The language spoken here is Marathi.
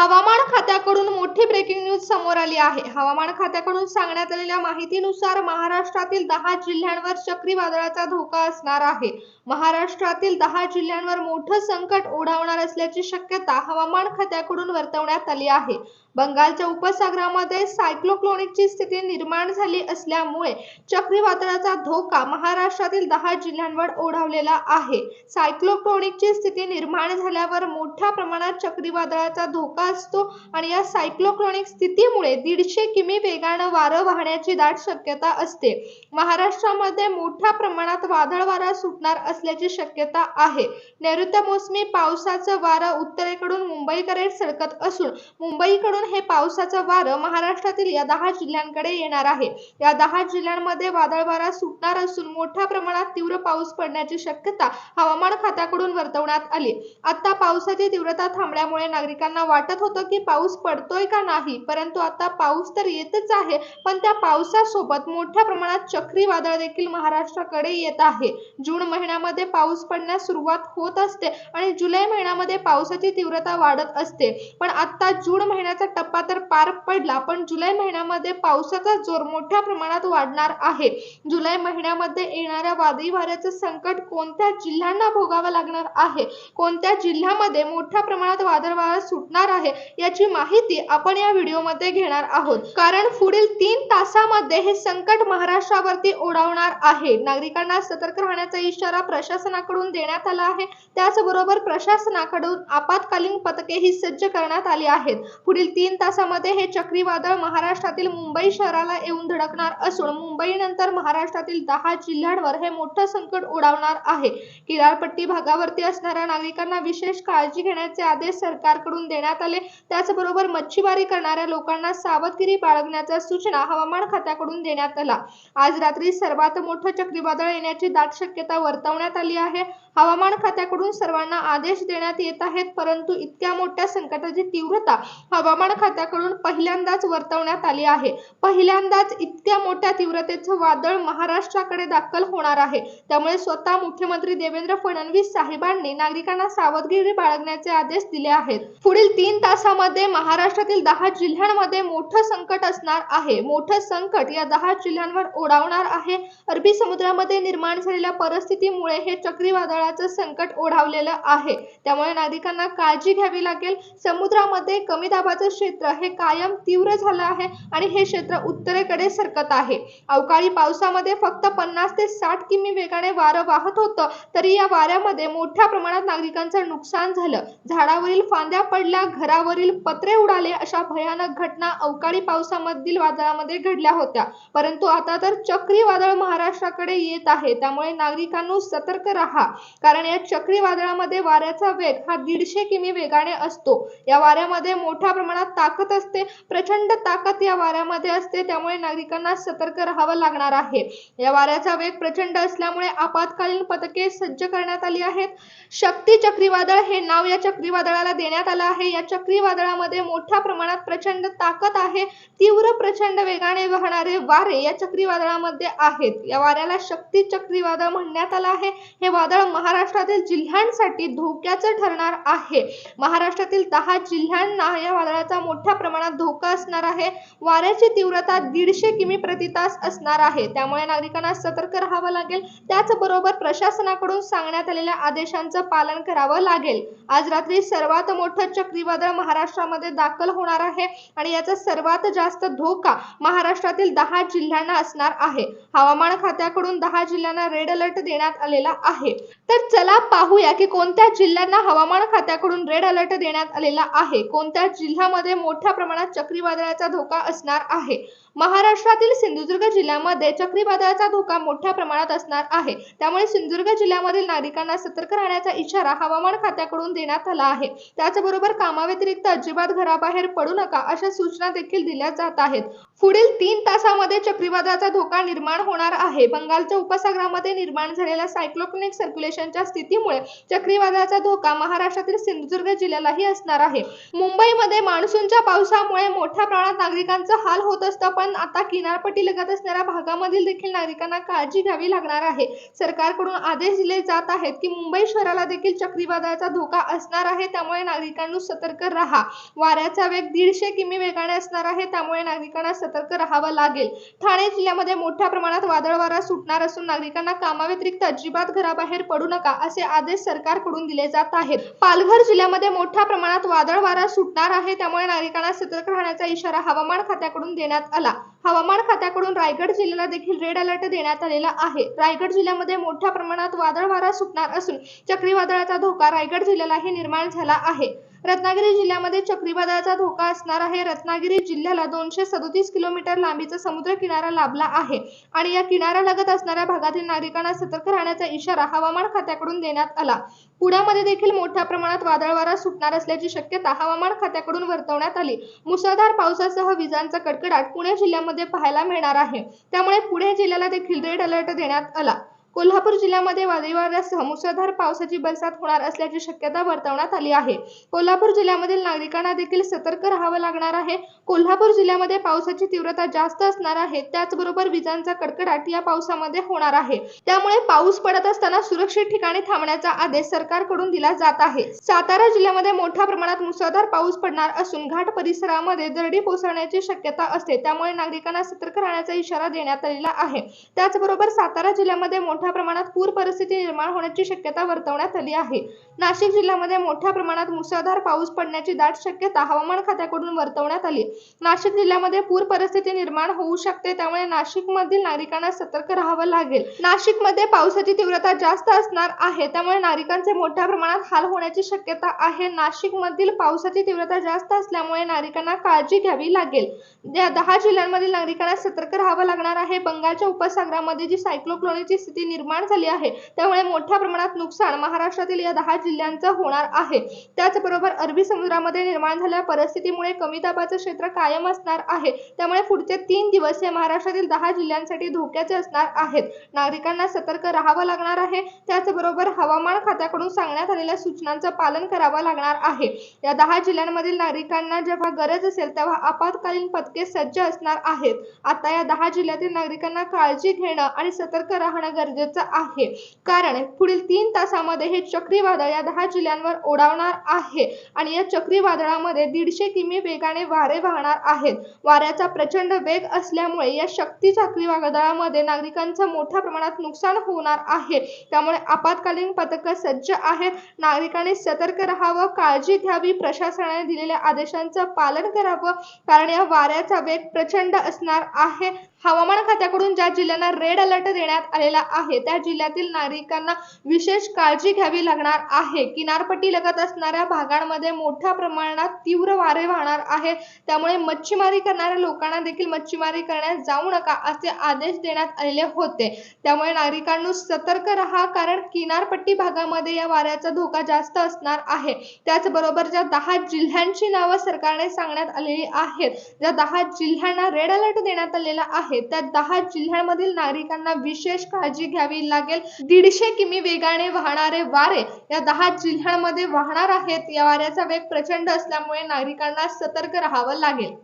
हवामान खात्याकडून मोठी ब्रेकिंग न्यूज समोर आली आहे. हवामान खात्याकडून सांगण्यात आलेल्या माहितीनुसार महाराष्ट्रातील दहा जिल्ह्यांवर चक्रीवादळाचा धोका असणार आहे. महाराष्ट्रातील दहा जिल्ह्यांवर मोठं संकट ओढावणार असल्याची शक्यता हवामान खात्याकडून वर्तवण्यात आली आहे. बंगालच्या उपसागरामध्ये सायक्लोक्लोनिकची स्थिती निर्माण झाली असल्यामुळे चक्रीवादळाचा धोका महाराष्ट्रातील दहा जिल्ह्यांवर ओढावलेला आहे. सायक्लोक्लोनिकची स्थिती निर्माण झाल्यावर मोठ्या प्रमाणात चक्रीवादळाचा धोका असतो आणि या सायक्लोक्लोनिक स्थितीमुळे दीडशे किमी वेगानं वारं वाहण्याची दाट शक्यता असते. महाराष्ट्रामध्ये मोठ्या प्रमाणात वादळ वारा सुटणार असल्याची शक्यता आहे. नैऋत्य मोसमी पावसाचं वारं उत्तरेकडून मुंबईकडे सरकत असून मुंबईकडून हे पावसाचं वारं महाराष्ट्रातील या दहा जिल्ह्यांकडे येणार आहे. या दहा जिल्ह्यांमध्ये वादळ वारा सुटणार असून मोठ्या प्रमाणात तीव्र पाऊस पडण्याची शक्यता हवामान खात्याकडून वर्तवण्यात आली. आता पावसाची तीव्रता थांबल्यामुळे नागरिकांना वाटत होतं की पाऊस पडतोय का नाही परंतु आता पाऊस तर येतच आहे पण त्या पावसासोबत मोठ्या प्रमाणात चक्रीवादळ देखील महाराष्ट्राकडे येत आहे. जून महिन्यामध्ये पाऊस पडण्यास सुरुवात होत असते आणि जुलै महिन्यामध्ये पावसाची तीव्रता वाढत असते. पण आता जून महिन्याचा टप्पा तर पार पडला पण जुलै महिन्यामध्ये पावसाचा जोर मोठ्या प्रमाणात वाढणार आहे. जुलै महिन्यामध्ये येणाऱ्या वादळी वाऱ्याचं संकट कोणत्या जिल्ह्यांना भोगावं लागणार आहे? कोणत्या जिल्ह्यामध्ये मोठ्या प्रमाणात वादळ वारा सुटणार आहे? याची माहिती आपण या व्हिडिओमध्ये घेणार आहोत. कारण पुढील तीन तासामध्ये हे संकट महाराष्ट्रावरती ओढावणार आहे. नागरिकांना सतर्क राहण्याचा इशारा प्रशासनाकडून देण्यात आला आहे. त्याचबरोबर प्रशासनाकडून आपत्कालीन पथकेही सज्ज करण्यात आली आहेत. पुढील तीन तासामध्ये हे चक्रीवादळ महाराष्ट्रातील मुंबई शहराला येऊन धडकणार असून मुंबईनंतर महाराष्ट्रातील दहा जिल्ह्यांवर हे मोठं संकट ओढावणार आहे. किनारपट्टी भागावरती असणाऱ्या नागरिकांना विशेष काळजी घेण्याचे आदेश सरकारकडून देण्यात आले. त्याचबरोबर मच्छीमारी करणाऱ्या लोकांना सावधगिरी बाळगण्याच्या सूचना हवामान खात्याकडून देण्यात आला आज रात्री सर्वात मोठं चक्रीवादळ येण्याची दाट शक्यता वर्तवण्यात आली आहे. हवामान खात्याकडून सर्वांना आदेश देण्यात येत आहेत परंतु इतक्या मोठ्या संकटाची तीव्रता हवामान खात्याकडून पहिल्यांदाच वर्तवण्यात आली आहे. पहिल्यांदाच इतक्या मोठ्या तीव्रतेचं वादळ महाराष्ट्राकडे दाखल होणार आहे. त्यामुळे स्वतः मुख्यमंत्री देवेंद्र फडणवीस साहेबांनी नागरिकांना सावधगिरी बाळगण्याचे आदेश दिले आहेत. पुढील तीन तासामध्ये महाराष्ट्रातील दहा जिल्ह्यांमध्ये मोठं संकट असणार आहे. मोठं संकट या दहा जिल्ह्यांवर ओढावणार आहे. अरबी समुद्रामध्ये निर्माण झालेल्या परिस्थितीमुळे हे चक्रीवादळ चक्रीवादळाचं संकट ओढावलेलं आहे. त्यामुळे नागरिकांना काळजी घ्यावी लागेल. समुद्रामध्ये कमी दाबाचं क्षेत्र हे कायम तीव्र झालं आहे आणि हे क्षेत्र उत्तरेकडे सरकत आहे. अवकाळी पावसामध्ये फक्त पन्नास ते साठ किमी वेगाने वारं वाहत होतं तरी या वाऱ्यामध्ये मोठ्या प्रमाणात नागरिकांचं नुकसान झालं. झाडावरील फांद्या पडल्या घरावरील पत्रे उडाले अशा भयानक घटना अवकाळी पावसामधील वादळामध्ये घडल्या होत्या. परंतु आता तर चक्रीवादळ महाराष्ट्राकडे येत आहे. त्यामुळे नागरिकांनो सतर्क राहा. कारण या चक्रीवादळामध्ये वाऱ्याचा वेग हा दीडशे किमी वेगाने असतो. या वाऱ्यामध्ये मोठ्या प्रमाणात ताकद असते. प्रचंड ताकद या वाऱ्यामध्ये असते. त्यामुळे नागरिकांना सतर्क राहावं लागणार आहे. या वाऱ्याचा वेग प्रचंड असल्यामुळे आपत्कालीन पथके सज्ज करण्यात आली आहेत. शक्ती चक्रीवादळ हे नाव या चक्रीवादळाला देण्यात आलं आहे. या चक्रीवादळामध्ये मोठ्या प्रमाणात प्रचंड ताकद आहे. तीव्र प्रचंड वेगाने वाहणारे वारे या चक्रीवादळामध्ये आहेत. या वाऱ्याला शक्ती चक्रीवादळ म्हणण्यात आलं आहे. हे वादळ महाराष्ट्रातील जिल्ह्यांसाठी धोक्याचं ठरणार आहे. महाराष्ट्रातील दहा जिल्ह्यांना या वादळाचा मोठ्या प्रमाणात धोका असणार आहे. वाऱ्याची तीव्रता दीडशे किमी प्रति तास असणार आहे. त्यामुळे नागरिकांना सतर्क राहावं लागेल. त्याचबरोबर प्रशासनाकडून सांगण्यात आलेल्या आदेशांचं पालन करावं लागेल. आज रात्री सर्वात मोठं चक्रीवादळ महाराष्ट्रामध्ये दाखल होणार आहे आणि याचा सर्वात जास्त धोका महाराष्ट्रातील दहा जिल्ह्यांना असणार आहे. हवामान खात्याकडून दहा जिल्ह्यांना रेड अलर्ट देण्यात आलेला आहे. तर चला पाहूया की कोणत्या जिल्ह्यांना हवामान खात्याकडून रेड अलर्ट देण्यात आलेला आहे. कोणत्या जिल्ह्यामध्ये मोठ्या प्रमाणात चक्रीवादळाचा धोका असणार आहे? महाराष्ट्रातील सिंधुदुर्ग जिल्ह्यामध्ये चक्रीवादळाचा धोका मोठ्या प्रमाणात असणार आहे. त्यामुळे सिंधुदुर्ग जिल्ह्यामधील नागरिकांना सतर्क राहण्याचा इशारा हवामान खात्याकडून देण्यात आला आहे. त्याचबरोबर कामाव्यतिरिक्त अजिबात घराबाहेर पडू नका अशा सूचना देखील दिल्या जात आहेत. पुढील तीन तासामध्ये चक्रीवादळाचा धोका निर्माण होणार आहे. बंगालच्या उपसागरामध्ये निर्माण झालेला सायक्लोक्निक सर्क्युलेशन कंडिशनच्या स्थितीमुळे चक्रीवादळाचा धोका महाराष्ट्रातील सिंधुदुर्ग जिल्ह्यालाही असणार आहे. मुंबईमध्ये मान्सूनच्या पावसामुळे मोठ्या प्रमाणात नागरिकांचा हाल होत असतं पण आता किनारपट्टी लगत असणाऱ्या भागामधील देखील नागरिकांना काळजी घ्यावी लागणार आहे. सरकारकडून आदेश दिले जात आहेत की मुंबई शहराला देखील चक्रीवादळाचा धोका असणार आहे त्यामुळे नागरिकांनी सतर्क राहा. वाऱ्याचा वेग दीडशे किमी वेगाने असणार आहे त्यामुळे नागरिकांना सतर्क राहावं लागेल. ठाणे जिल्ह्यामध्ये मोठ्या प्रमाणात वादळ वारा सुटणार असून नागरिकांना कामाव्यतिरिक्त अजिबात घराबाहेर पडू नका असे आदेश सरकारकडून दिले जात आहेत. पालघर जिल्ह्यामध्ये मोठ्या प्रमाणात वादळ वारा सुटणार आहे. त्यामुळे नागरिकांना सतर्क राहण्याचा इशारा हवामान खात्याकडून देण्यात आला. हवामान खात्याकडून रायगड जिल्ह्याला देखील रेड अलर्ट देण्यात आलेला आहे. रायगड जिल्ह्यामध्ये मोठ्या प्रमाणात वादळ वारा सुटणार असून चक्रीवादळाचा धोका रायगड जिल्ह्यालाही निर्माण झाला आहे. रत्नागिरी जिल्ह्यामध्ये चक्रीवादळाचा धोका असणार आहे. रत्नागिरी जिल्ह्याला दोनशे सदोतीस किलोमीटर लांबीचा समुद्र किनारा लाभला आहे. आणि या किनारा लगत असणाऱ्या भागातील नागरिकांना सतर्क राहण्याचा इशारा हवामान खात्याकडून देण्यात आला. पुण्यामध्ये देखील मोठ्या प्रमाणात वादळ वारा सुटणार असल्याची शक्यता हवामान खात्याकडून वर्तवण्यात आली. मुसळधार पावसासह विजांचा कडकडाट पुणे जिल्ह्यामध्ये पाहायला मिळणार आहे. त्यामुळे पुणे जिल्ह्याला देखील रेड अलर्ट देण्यात आला. कोल्हापूर जिल्ह्यामध्ये वादळी वाऱ्यासह मुसळधार पावसाची बरसात होणार असल्याची शक्यता वर्तवण्यात आली आहे. कोल्हापूर जिल्ह्यामधील नागरिकांना देखील सतर्क राहावं लागणार आहे. कोल्हापूर जिल्ह्यामध्ये पावसाची तीव्रता जास्त असणार आहे. त्याचबरोबर विजांचा कडकडाट या पावसामध्ये होणार आहे. त्यामुळे पाऊस पडत असताना सुरक्षित ठिकाणी थांबण्याचा आदेश सरकारकडून दिला जात आहे. सातारा जिल्ह्यामध्ये मोठ्या प्रमाणात मुसळधार पाऊस पडणार असून घाट परिसरामध्ये दरडी कोसळण्याची शक्यता असते. त्यामुळे नागरिकांना सतर्क राहण्याचा इशारा देण्यात आलेला आहे. त्याचबरोबर सातारा जिल्ह्यामध्ये मोठ्या मोठ्या प्रमाणात पूर परिस्थिती निर्माण होण्याची शक्यता वर्तवण्यात आली आहे. नाशिक जिल्ह्यामध्ये मोठ्या प्रमाणात मुसळधार पाऊस पडण्याची दाट शक्यता हवामान खात्याकडून वर्तवण्यात आली. नाशिक जिल्ह्यामध्ये पूर परिस्थिती निर्माण होऊ शकते त्यामुळे नाशिक मधील नागरिकांना सतर्क राहावं लागेल. नाशिकमध्ये पावसाची तीव्रता जास्त असणार आहे त्यामुळे नागरिकांचे मोठ्या प्रमाणात हाल होण्याची शक्यता आहे. नाशिक मधील पावसाची तीव्रता जास्त असल्यामुळे नागरिकांना काळजी घ्यावी लागेल. या दहा जिल्ह्यांमधील नागरिकांना सतर्क राहावं लागणार आहे. बंगालच्या उपसागरामध्ये जी सायक्लोक्लोनीची स्थिती निर्माण झाली आहे. त्यामुळे मोठ्या प्रमाणात नुकसान महाराष्ट्रातील या दहा जिल्ह्यांचं होणार आहे. त्याचबरोबर अरबी समुद्रामध्ये निर्माण झालेल्या परिस्थितीमुळे कमी दाबाचं क्षेत्र कायम असणार आहे. त्यामुळे पुढचे तीन दिवस हे महाराष्ट्रातील दहा जिल्ह्यांसाठी धोक्याचे असणार आहेत. नागरिकांना सतर्क राहावं लागणार आहे. त्याचबरोबर हवामान खात्याकडून सांगण्यात आलेल्या सूचनांचं पालन करावं लागणार आहे. या दहा जिल्ह्यांमधील नागरिकांना जेव्हा गरज असेल तेव्हा आपत्कालीन पथके सज्ज असणार आहेत. आता या दहा जिल्ह्यातील नागरिकांना काळजी घेणं आणि सतर्क राहणं गरजेचं आहे. कारण पुढील तीन तासामध्ये हे चक्रीवादळ या दहा जिल्ह्यांवर ओढावणार आहे आणि या चक्रीवादळामध्ये दीडशे किमी वेगाने वारे वाहणार आहेत. वाऱ्याचा प्रचंड वेग असल्यामुळे या शक्ती चक्रीवादळामध्ये नागरिकांचं मोठ्या प्रमाणात नुकसान होणार आहे. त्यामुळे आपत्कालीन पथकं सज्ज आहेत. नागरिकांनी सतर्क राहावं काळजी घ्यावी प्रशासनाने दिलेल्या आदेशांचं पालन करावं कारण या वाऱ्याचा वेग प्रचंड असणार आहे. हवामान खात्याकडून ज्या जिल्ह्यांना रेड अलर्ट देण्यात आलेला आहे त्या जिल्ह्यातील नागरिकांना विशेष काळजी घ्यावी लागणार आहे. किनारपट्टी लगत असणाऱ्या भागांमध्ये मोठ्या प्रमाणात तीव्र वारे वाहणार आहे त्यामुळे मच्छीमारी करणाऱ्या लोकांना देखील मच्छीमारी करण्यास जाऊ नका असे आदेश देण्यात आलेले होते. त्यामुळे नागरिकांनी सतर्क राहा कारण किनारपट्टी भागामध्ये या वाऱ्याचा धोका जास्त असणार आहे. त्याचबरोबर ज्या दहा जिल्ह्यांची नावं सरकारने सांगण्यात आलेली आहेत ज्या दहा जिल्ह्यांना रेड अलर्ट देण्यात आलेला आहे त्या दहा जिल्ह्यांमधील नागरिकांना विशेष काळजी घ्यावी लागेल. दीडशे किमी वेगाने वाहणारे वारे या दहा जिल्ह्यांमध्ये वाहणार आहेत. या वाऱ्याचा वेग प्रचंड असल्यामुळे नागरिकांना सतर्क राहावं लागेल.